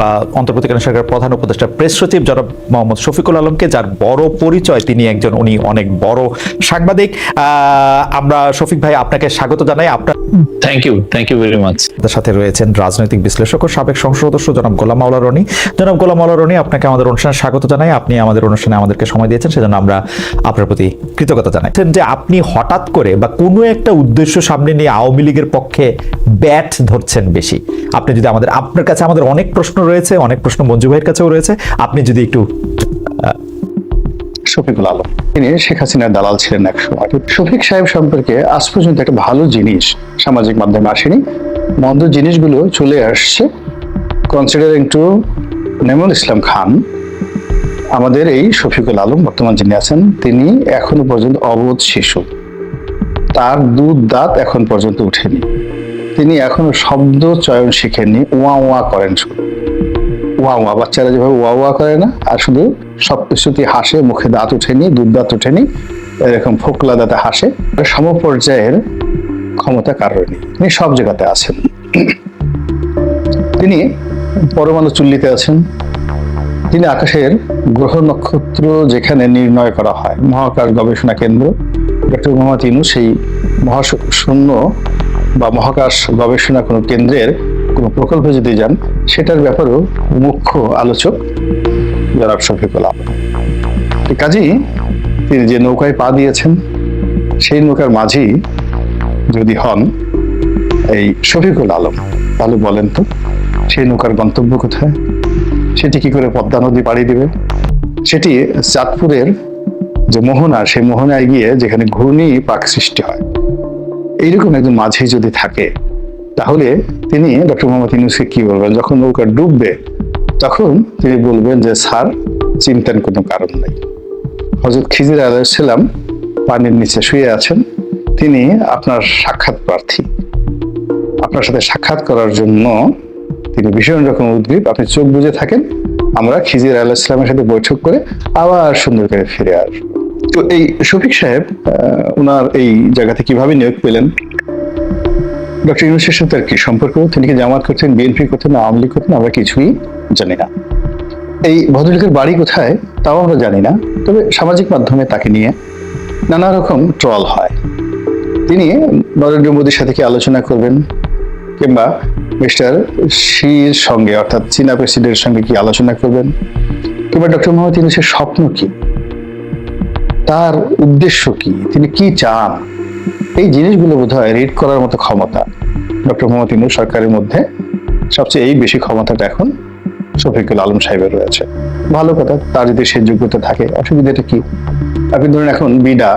বা অন্তর্বর্তীকালীন সরকারের প্রধান উপদেষ্টা প্রেস সচিব জনাব মোহাম্মদ শফিকুল আলমকে যার বড় পরিচয় তিনি একজন উনি অনেক বড় সাংবাদিক। আমরা শফিক ভাই আপনাকে স্বাগত জানাই। আপনার thank you thank you very much সাথে রয়েছেন রাজনৈতিক বিশ্লেষক ও সাবেক সংসদ সদস্য জনাব গোলাম মাওলা রনি। জনাব গোলাম মাওলা রনি আপনাকে আমাদের অনুষ্ঠানে স্বাগত জানাই। আপনি আমাদের অনুষ্ঠানে আমাদেরকে সময় দিয়েছেন সেজন্য আমরা আপনার প্রতি কৃতজ্ঞতা জানাই। যে আপনি হঠাৎ করে বা কোনো একটা উদ্দেশ্য সামনে নিয়ে আওয়ামী লীগের পক্ষে ব্যাট ধরছেন বেশি। আপনি যদি আমাদের আপনার কাছে আমাদের অনেক প্রশ্ন রয়েছে, অনেক প্রশ্ন মঞ্জু ভাইয়ের কাছেও রয়েছে। আপনি যদি একটু শফিকুল আলম, তিনি শেখ হাসিনার দালাল ছিলেন শফিক সাহেব সম্পর্কে আজ পর্যন্ত একটা ভালো জিনিস সামাজিক মাধ্যমে আসেনি। মন্দ জিনিসগুলো চলে আসছে। কনসিডারিং টু নেমুল ইসলাম খান আমাদের এই শফিকুল আলম বর্তমান যিনি আছেন, তিনি এখনও পর্যন্ত অবোধ শিশু। তার দুধ দাঁত এখন পর্যন্ত উঠেনি। তিনি এখনও শব্দ চয়ন শিখেননি ওয়া ওয়া করেন শুধু। ওয়া ওয়া বাচ্চারা যেভাবে ওয়া ওয়া করে না, আর শুধু সব কিছুতে হাসে, মুখে দাঁত ওঠেনি দুধ দাঁত ওঠেনি এরকম ফোকলা দাঁতে হাসে। সমপর্যায়ের ক্ষমতা কারোর নেই, তিনি সব জায়গাতে আছেন। তিনি পরমাণু চুল্লিতে আছেন। তিনি আকাশের গ্রহ নক্ষত্র যেখানে নির্ণয় করা হয়, মহাকাশ গবেষণা কেন্দ্র। ডক্টর মোহাম্মদ ইনু সেই মহাশূন্য বা মহাকাশ গবেষণা কোনো কেন্দ্রের কোনো প্রকল্পে যদি যান, সেটার ব্যাপারেও মুখ্য আলোচক জনাব শফিকুল আলম। কাজেই তিনি যে নৌকায় পা দিয়েছেন, সেই নৌকার মাঝি যদি হন এই শফিকুল আলম, তাহলে বলেন তো, সেই নৌকার গন্তব্য কোথায়? সেটি কি করে পদ্মা নদী পাড়ি দিবে? সেটি চাঁদপুরের যে মোহনা, সেই মোহনায় গিয়ে যেখানে ঘূর্ণি পাক সৃষ্টি হয়, এইরকম একজন মাঝি যদি থাকে তাহলে তিনি ডক্টর মোহাম্মদ ইউনুসকে কি বলবেন? যখন নৌকা ডুববে, তখন তিনি বলবেন যে, স্যার, চিন্তার কোনো কারণ নেই। হজরত খিজির আলাইসাল্লাম পানির নিচে শুয়ে আছেন। তিনি আপনার সাক্ষাৎ প্রার্থী। আপনার সাথে সাক্ষাৎ করার জন্য তিনি ভীষণ রকম উদ্গ্রীব। আপনি চোখ বুজে থাকেন, আমরা খিজির আলাইসালামের সাথে বৈঠক করে আবার সুন্দর করে ফিরে আসব। তো এই শফিক সাহেব ওনার এই জায়গাতে কীভাবে নিয়োগ পেলেন? ডক্টর ইউনুসের সাথে তার কি সম্পর্ক? তিনি কি জামাত করতেন, বিএনপি করতেন, আওয়ামী লীগ করতেন, আমরা কিছুই জানি না। এই ভদ্রলোকের বাড়ি কোথায়, তাও আমরা জানি না, তবে সামাজিক মাধ্যমে তাকে নিয়ে নানা রকম ট্রল হয়। তিনি নরেন্দ্র মোদীর সাথে কি আলোচনা করবেন, কিংবা মিস্টার শির সঙ্গে, অর্থাৎ চীনা প্রেসিডেন্টের সঙ্গে কি আলোচনা করবেন, কিংবা ডক্টর মোহাম্মদ ইউনুসের স্বপ্ন কি, তার উদ্দেশ্য কি, তিনি কি চান এই জিনিসগুলো বোধ হয় রিড করার মতো ক্ষমতা ডক্টর মোহাম্মদ ইনু সরকারের মধ্যে সবচেয়ে এই বেশি ক্ষমতাটা এখন শফিকুল আলম সাহেবের রয়েছে। ভালো কথা, তার যদি সে যোগ্যতা থাকে, অসুবিধাটা কি? আপনি ধরুন এখন বিডা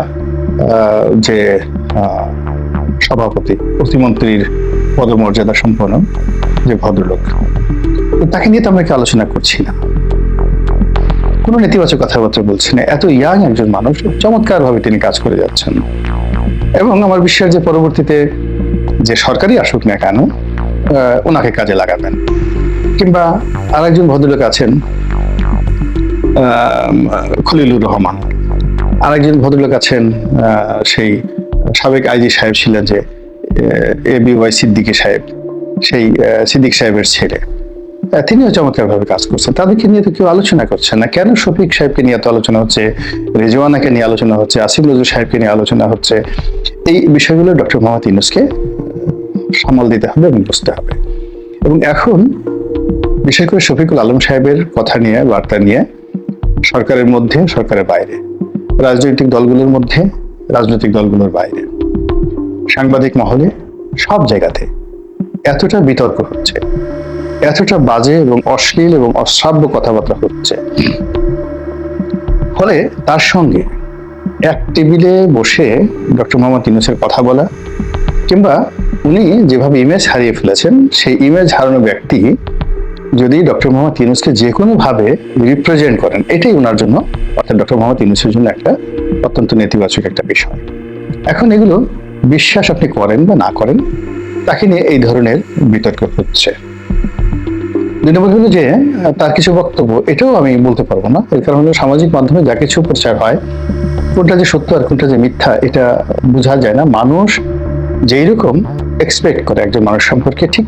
যে সভাপতি, প্রতিমন্ত্রীর পদমর্যাদা সম্পন্ন যে ভদ্রলোক তাকে নিয়ে তো আমরা কি আলোচনা করছি না। কোনো নেতিবাচক কথাবার্তা বলছি না। এত ইয়াং একজন মানুষ চমৎকার ভাবে তিনি কাজ করে যাচ্ছেন। এবং আমার বিশ্বাস যে পরবর্তীতে যে সরকারি আসুক না কেন ওনাকে কাজে লাগাবেন। কিংবা আরেকজন ভদ্রলোক আছেন খলিলুর রহমান। আরেকজন ভদ্রলোক আছেন সেই সাবেক আইজি সাহেব ছিলেন যে, এ বি ওয়াই সিদ্দিকী সাহেব, সেই সিদ্দিক সাহেবের ছেলে। তিনিও চমৎকারভাবে কাজ করছেন। তাদেরকে নিয়ে তো কেউ আলোচনা করছে না। কেন শফিক সাহেবকে নিয়ে এত আলোচনা হচ্ছে? রেজওয়ানাকে নিয়ে আলোচনা হচ্ছে? আসিম নজরুল সাহেবকে নিয়ে আলোচনা হচ্ছে? এই বিষয়গুলো ডক্টর মোহাম্মদ ইউনুসকে সামাল দিতে হবে এবং বুঝতে হবে। এবং এখন বিশেষ করে শফিকুল আলম সাহেবের কথা নিয়ে, বার্তা নিয়ে সরকারের মধ্যে, সরকারের বাইরে, রাজনৈতিক দলগুলোর মধ্যে, রাজনৈতিক দলগুলোর বাইরে, সাংবাদিক মহলে, সব জায়গাতে এতটা বিতর্ক হচ্ছে। এতটা বাজে এবং অশ্লীল এবং অশ্রাব্য কথাবার্তা হচ্ছে। ফলে তার সঙ্গে এক টেবিলে বসে ডক্টর মোহাম্মদ ইউনুসের কথা বলা, কিংবা উনি যেভাবে ইমেজ হারিয়ে ফেলেছেন, সেই ইমেজ হারানো ব্যক্তি যদি ডক্টর মোহাম্মদ ইউনুসকে যে কোনোভাবে রিপ্রেজেন্ট করেন, এটাই ওনার জন্য, অর্থাৎ ডক্টর মোহাম্মদ ইউনুসের জন্য একটা অত্যন্ত নেতিবাচক একটা বিষয়। এখন এগুলো বিশ্বাস আপনি করেন বা না করেন, তাকে নিয়ে এই ধরনের বিতর্ক হচ্ছে। যে তার কিছু বক্তব্য, এটাও আমি বলতে পারব না। এর কারণ সামাজিক মাধ্যমে যা কিছু প্রচার হয়, কোনটা যে সত্য আর কোনটা যে মিথ্যা, এটা বোঝা যায় না। মানুষ যেই রকম এক্সপেক্ট করে একজন মানুষ সম্পর্কে, ঠিক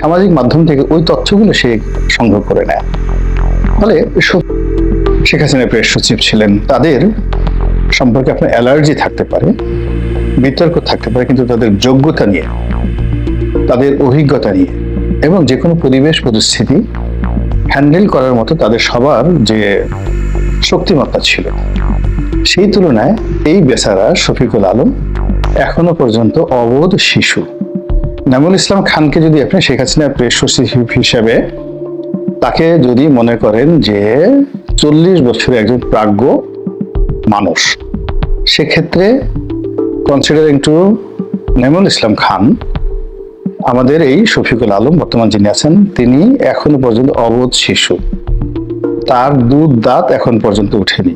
সামাজিক মাধ্যম থেকে ওই তথ্যগুলো সে সংগ্রহ করে নেয়। ফলে শেখ হাসিনা প্রেস সচিব ছিলেন। তাদের সম্পর্কে আপনার অ্যালার্জি থাকতে পারে, বিতর্ক থাকতে পারে, কিন্তু তাদের যোগ্যতা নিয়ে, তাদের অভিজ্ঞতা নিয়ে এবং যে কোনো পরিবেশ পরিস্থিতি হ্যান্ডেল করার মতো তাদের সবার যে শক্তিমত্তা ছিল, সেই তুলনায় এই বেচারা শফিকুল আলম এখনও পর্যন্ত অবোধ শিশু। নামুল ইসলাম খানকে যদি আপনি শেখ হাসিনা প্রেস সচিব হিসেবে তাকে যদি মনে করেন যে চল্লিশ বছরের একজন প্রাজ্ঞ মানুষ, সেক্ষেত্রে কনসিডারিং টু নেমুল ইসলাম খান আমাদের এই শফিকুল আলম, বর্তমান যিনি আছেন, তিনি এখনও পর্যন্ত অবোধ শিশু। তার দুধ দাঁত এখন পর্যন্ত উঠেনি।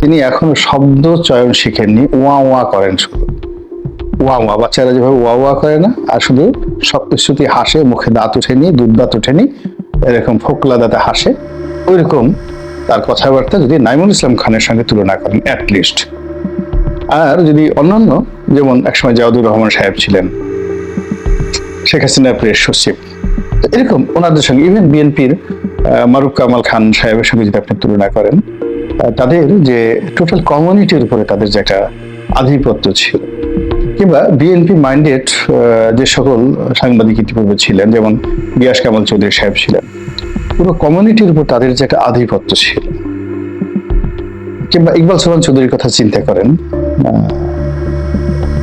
তিনি এখনও শব্দ চয়ন শিখেননি ওয়া ওয়া করেন শুধু। ওয়া ওয়া বাচ্চারা যেভাবে ওয়া ওয়া করে না, আর শুধু সত্যি হাসে, মুখে দাঁত উঠেনি, দুধ দাঁত উঠেনি, এরকম ফোকলা দাঁতে হাসে, ওইরকম তার কথাবার্তা যদি নাইমুল ইসলাম খানের সঙ্গে তুলনা করেন অ্যাটলিস্ট আর যদি অন্যান্য, যেমন একসময় জাউদুর রহমান সাহেব ছিলেন শেখ হাসিনা প্রেস সচিব। এরকম ওনাদের সঙ্গে ইভেন বিএনপির মারুফ কামাল খান সাহেবের সঙ্গে যদি আপনি তুলনা করেন তাদের যে টোটাল কমিউনিটির উপরে তাদের যে একটা আধিপত্য ছিল। কিংবা বিএনপি মাইন্ডেড যে সকল সাংবাদিক ইতিপূর্বে ছিলেন, যেমন বিয়াস কামাল চৌধুরী সাহেব ছিলেন, পুরো কমিউনিটির উপর তাদের যে একটা আধিপত্য ছিল। কিংবা ইকবাল সোহান চৌধুরীর কথা চিন্তা করেন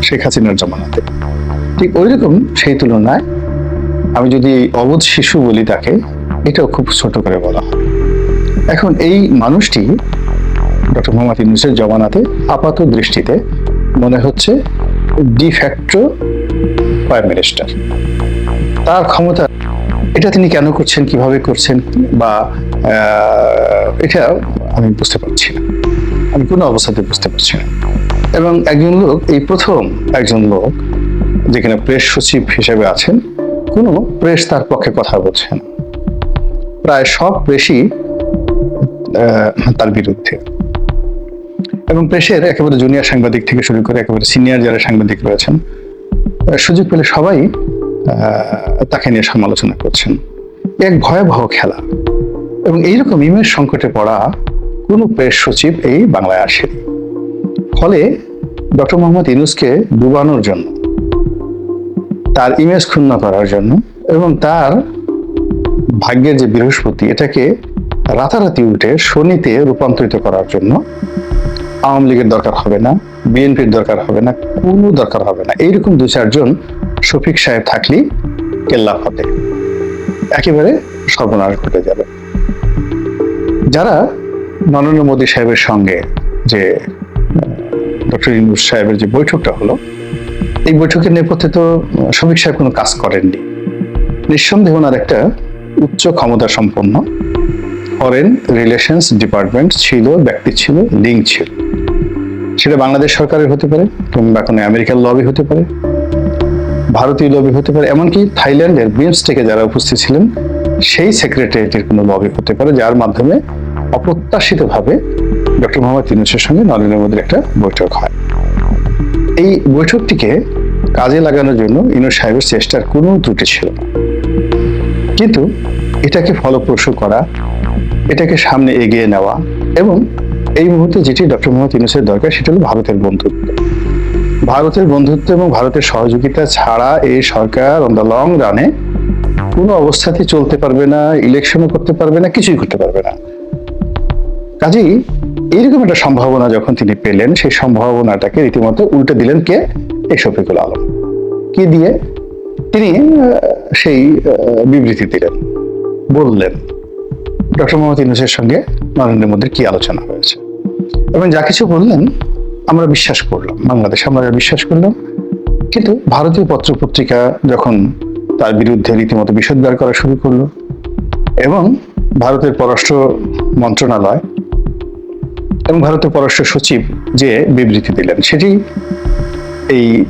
শেখ হাসিনার জমানাতে। ঠিক ওই রকম সেই তুলনায় আমি যদি অবোধ শিশু বলি তাকে, এটাও খুব ছোট করে বলা এখন এই মানুষটি ডক্টর মোহাম্মদ ইউনুসের জমানাতে আপাত দৃষ্টিতে মনে হচ্ছে ডিফ্যাক্টো প্রাইম মিনিস্টার তার ক্ষমতা, এটা তিনি কেন করছেন, কীভাবে করছেন, বা এটা আমি বুঝতে পারছি না। আমি কোনো অবস্থাতে বুঝতে পারছি না। এবং একজন লোক, এই প্রথম একজন লোক যেখানে প্রেস সচিব হিসেবে আছেন, কোনো প্রেস তার পক্ষে কথা বলছেন। প্রায় সব প্রেসই তার বিরুদ্ধে। এবং প্রেসের একেবারে জুনিয়র সাংবাদিক থেকে শুরু করে একেবারে সিনিয়র যারা সাংবাদিক রয়েছেন সুযোগ পেলে সবাই তাকে নিয়ে সমালোচনা করছেন। এক ভয়াবহ খেলা। এবং এইরকম ইমেজ সংকটে পড়া কোনো প্রেস সচিব এই বাংলায় আসেনি। ফলে ডক্টর মোহাম্মদ ইনুসকে ডুবানোর জন্য তার ইমেজ ক্ষুণ্ণ করার জন্য এবং তার ভাগ্যের যে বৃহস্পতি, এটাকে রাতারাতি উঠে শনিতে রূপান্তরিত করার জন্য আওয়ামী লীগের দরকার হবে না, বিএনপির দরকার হবে না, কোনো দরকার হবে না। এইরকম দু চারজন শফিক সাহেব থাকলেই কেল্লা হবে একেবারে সর্বনাশ ঘটে যাবে। যারা নরেন্দ্র মোদী সাহেবের সঙ্গে যে, ডক্টর ইউনুস সাহেবের যে বৈঠকটা হলো এই বৈঠকের নেপথ্যে তো শফিক সাহেব কোনো কাজ করেননি। নিঃসন্দেহে ওনার একটা উচ্চ ক্ষমতা সম্পন্ন ফরেন রিলেশনস ডিপার্টমেন্ট ছিল, ব্যক্তি ছিল, লিঙ্ক ছিল। সেটা বাংলাদেশ সরকারের হতে পারে কিংবা কোনো আমেরিকান লবি হতে পারে, ভারতীয় লবি হতে পারে, এমনকি থাইল্যান্ডের বিমস্টেকে যারা উপস্থিত ছিলেন, সেই সেক্রেটারিটির কোনো লবি হতে পারে, যার মাধ্যমে অপ্রত্যাশিতভাবে ডক্টর মোহাম্মদ ইউনুসের সঙ্গে নরেন্দ্র মোদীর একটা বৈঠক হয়। এই বৈঠকটিকে কাজে লাগানোর জন্য ইনু সাহেবের চেষ্টার কোনো ত্রুটি ছিল কিন্তু এটাকে ফলপ্রসূ করা, এটাকে সামনে এগিয়ে নেওয়া এবং এই মুহূর্তে যেটি ডক্টর মোহাম্মদ ইউনুসের দরকার সেটা হলো ভারতের বন্ধুত্ব। ভারতের বন্ধুত্ব এবং ভারতের সহযোগিতা ছাড়া এই সরকার অন দ্য লং রানে কোনো অবস্থাতে চলতে পারবে না, ইলেকশনও করতে পারবে না, কিছুই করতে পারবে না। কাজেই এইরকম একটা সম্ভাবনা যখন তিনি পেলেন, সেই সম্ভাবনাটাকে রীতিমতো উল্টে দিলেন কে? এই শফিকুল আলম। কি দিয়ে? তিনি সেই বিবৃতি দিলেন। বললেন, ডক্টর মোহাম্মদ ইউনুসের সঙ্গে নরেন্দ্র মোদীর কি আলোচনা হয়েছে? এবং যা কিছু বললেন, আমরা বিশ্বাস করলাম। বাংলাদেশ আমরা বিশ্বাস করলাম, কিন্তু ভারতীয় পত্র পত্রিকা যখন তার বিরুদ্ধে রীতিমতো বিষোদ্গার করা শুরু করল, এবং ভারতের পররাষ্ট্র মন্ত্রণালয় এবং ভারতের পররাষ্ট্র সচিব যে বিবৃতি দিলেন, সেটি এই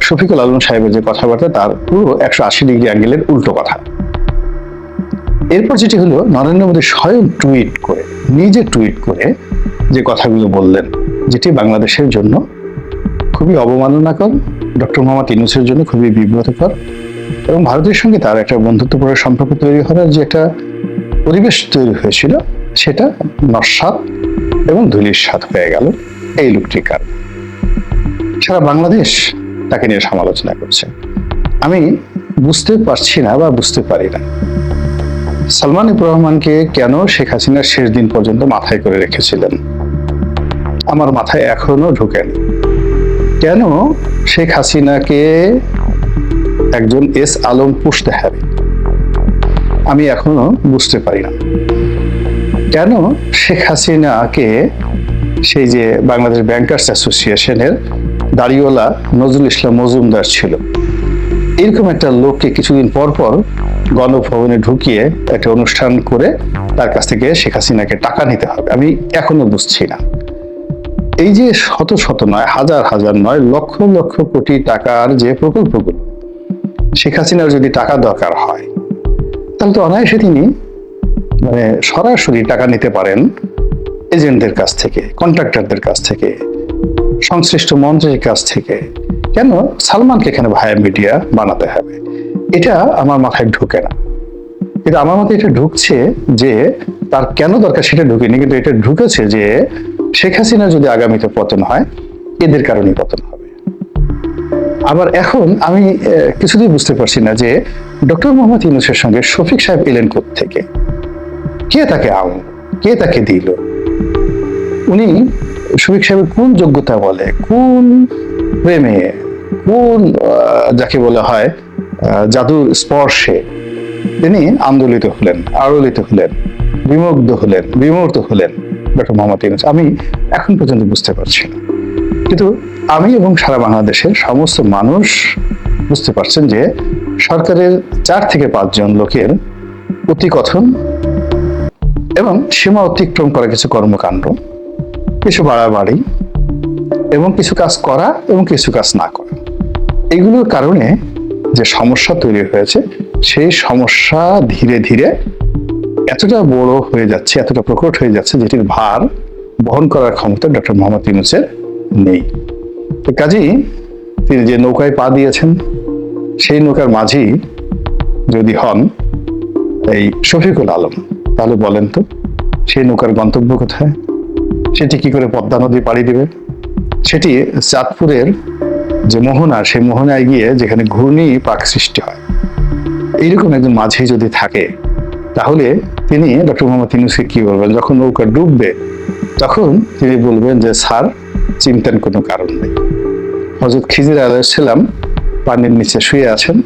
শফিকুল আলম সাহেবের যে কথাবার্তা, তার পুরো একশো আশি ডিগ্রি অ্যাঙ্গেলের উল্টো কথা। এরপর যেটি হলো, নরেন্দ্র মোদী স্বয়ং টুইট করে, নিজে টুইট করে যে কথাগুলো বললেন, যেটি বাংলাদেশের জন্য খুবই অবমাননাকর, ডক্টর মোহাম্মদ ইউনুসের জন্য খুবই বিব্রতকর এবং ভারতের সঙ্গে তার একটা বন্ধুত্বপূর্ণ সম্পর্ক তৈরি হওয়ার যে একটা পরিবেশ তৈরি হয়েছিল, সেটা নস্বাত এবং ধুলির স্বাদ হয়ে গেল। এই লোকটির কারণে। সারা বাংলাদেশ তাকে নিয়ে সমালোচনা করছে। আমি বুঝতে পারছি না বা বুঝতে পারি না। সালমান রহমানকে কেন শেখ হাসিনা শেষ দিন পর্যন্ত মাথায় করে রেখেছিলেন? আমার মাথায় এখনও ঢুকেনি কেন শেখ হাসিনাকে একজন এস আলম পুষতে হবে? আমি এখনও বুঝতে পারি না। কেন শেখ হাসিনাকে সেই যে বাংলাদেশ ব্যাংকার্স অ্যাসোসিয়েশনের দাড়িওয়ালা নজরুল ইসলাম মজুমদার ছিল। এরকম একটা লোককে কিছুদিন পর পর গণভবনে ঢুকিয়ে একটা অনুষ্ঠান করে তার কাছ থেকে শেখ হাসিনাকে টাকা নিতে হবে। আমি এখনও বুঝছি না। এই যে শত শত নয়, হাজার হাজার নয়, লক্ষ লক্ষ কোটি টাকার যে প্রকল্পগুলো, শেখ হাসিনার যদি টাকা দরকার হয়, তাহলে তো অনায়াসে তিনি মানে সরাসরি টাকা নিতে পারেন এজেন্টদের কাছ থেকে, কন্ট্রাক্টরদের কাছ থেকে। সংশ্লিষ্ট মন্ত্রীর কাছ থেকে, কেন সালমানকে এখানে ভায়া মিডিয়া বানাতে হবে? এটা আমার মাথায় ঢুকে না। কিন্তু আমার মতে এটা ঢুকছে যে তার কেন দরকার সেটা ঢুকেনি, কিন্তু এটা ঢুকেছে যে শেখ হাসিনা যদি আগামীতে পতন হয়, এদের কারণে পতন হবে। আবার এখন আমি কিছুতেই বুঝতে পারছি না যে ডক্টর মোহাম্মদ ইউনুসের সঙ্গে শফিক সাহেব এলেন থেকে কে তাকে আম কে তাকে দিল? উনি শফিক সাহেবের কোন যোগ্যতা বলে? কোন প্রেমে? কোন যাকে বলা হয় জাদুর স্পর্শে? তিনি আন্দোলিত হলেন, আড়লিত হলেন, বিমুগ্ধ হলেন, বিমূর্ত হলেন ডক্টর মোহাম্মদ ইউনুস। আমি এখন পর্যন্ত বুঝতে পারছি না। কিন্তু আমি এবং সারা বাংলাদেশের সমস্ত মানুষ বুঝতে পারছেন যে সরকারের চার থেকে পাঁচজন লোকের অতিকথন এবং সীমা অতিক্রম করা কিছু কর্মকাণ্ড কিছু বাড়াবাড়ি এবং কিছু কাজ করা এবং কিছু কাজ না করা। এগুলোর কারণে যে সমস্যা তৈরি হয়েছে, সেই সমস্যা ধীরে ধীরে এতটা বড় হয়ে যাচ্ছে, এতটা প্রকট হয়ে যাচ্ছে যেটির ভার বহন করার ক্ষমতা ডক্টর মোহাম্মদ ইউনুসের নেই। তো কাজেই তিনি যে নৌকায় পা দিয়েছেন, সেই নৌকার মাঝি যদি হন এই শফিকুল আলম, তাহলে বলেন তো সেই নৌকার গন্তব্য কোথায়? সেটি কি করে পদ্মা নদী পাড়ি দিবে? সেটি চাঁদপুরের যে মোহনা, সেই মোহনায় গিয়ে যেখানে ঘূর্ণি পাক সৃষ্টি হয়। এইরকম একজন মাঝি যদি থাকে, তাহলে তিনি ডক্টর মোহাম্মদ ইউনুসকে কি বলবেন? যখন নৌকা ডুববে, তখন তিনি বলবেন যে, স্যার, চিন্তার কোনো কারণ নেই। হজরত খিজির আলাইসাল্লাম পানির নিচে শুয়ে আছেন।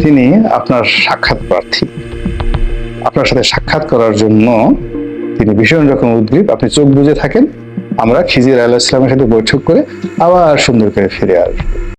তিনি আপনার সাক্ষাৎ প্রার্থী। আপনার সাথে সাক্ষাৎ করার জন্য তিনি ভীষণ রকম উদ্গ্রীব। আপনি চোখ বুঝে থাকেন। আমরা খিজির আল্লাহ ইসলামের সাথে বৈঠক করে আবার সুন্দর করে ফিরে আসব।